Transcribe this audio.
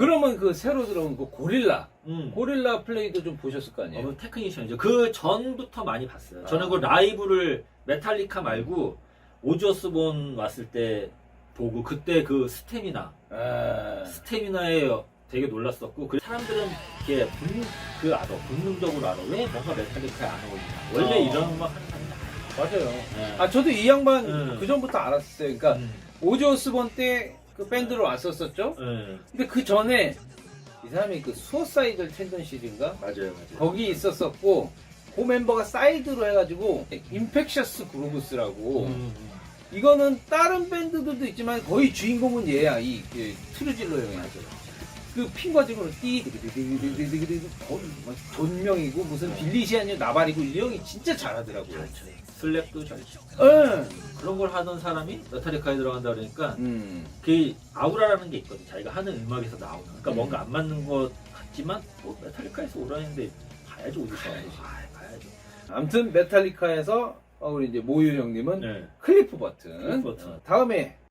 그러면 그 새로 들어온 그 고릴라, 음. 고릴라 플레이도 좀 보셨을 거 아니에요? 어, 테크니션이죠. 그 전부터 많이 봤어요. 저는 아. 그 라이브를 메탈리카 말고 오즈어스본 왔을 때 보고 그때 그 스태미나 아, 스태미나에 되게 놀랐었고 그 사람들은 이렇게 본, 그 알아 본능적으로 알아 왜 뭔가 메탈리카에 안 어울리나 원래 어. 이런 음악 하는 사람이 맞아요. 아니야. 아 저도 이 양반 음. 그 전부터 알았어요. 그러니까 음. 오즈 오스본 때 그 밴드로 왔었었죠. 네. 근데 그 전에 이 사람이 그 수어사이들 텐던시즈인가 맞아요, 맞아요. 거기 있었었고 그 멤버가 사이드로 해가지고 인펙셔스 그루브스라고 음, 이거는 다른 밴드들도 있지만 거의 주인공은 얘야 이, 그 트루질러 형이야 그 핀과직으로 띠디디디디디디디 거의 막 존명이고 무슨 빌리시안이 나발이고 이 형이 진짜 잘하더라고요. 슬랩도 잘 치고 응. 그런 걸 하던 사람이 너타리카에 들어간다 그러니까 음. 그 아우라라는 게 있거든. 자기가 하는 음악에서 나오는. 그러니까 음. 뭔가 안 맞는 것 같지만 뭐 메탈리카에서 오라는데 봐야지 어디서 아, 봐야죠. 아무튼 메탈리카에서 어, 우리 이제 모유 형님은 네. 클리프 버튼. 클리프 버튼. 어, 다음에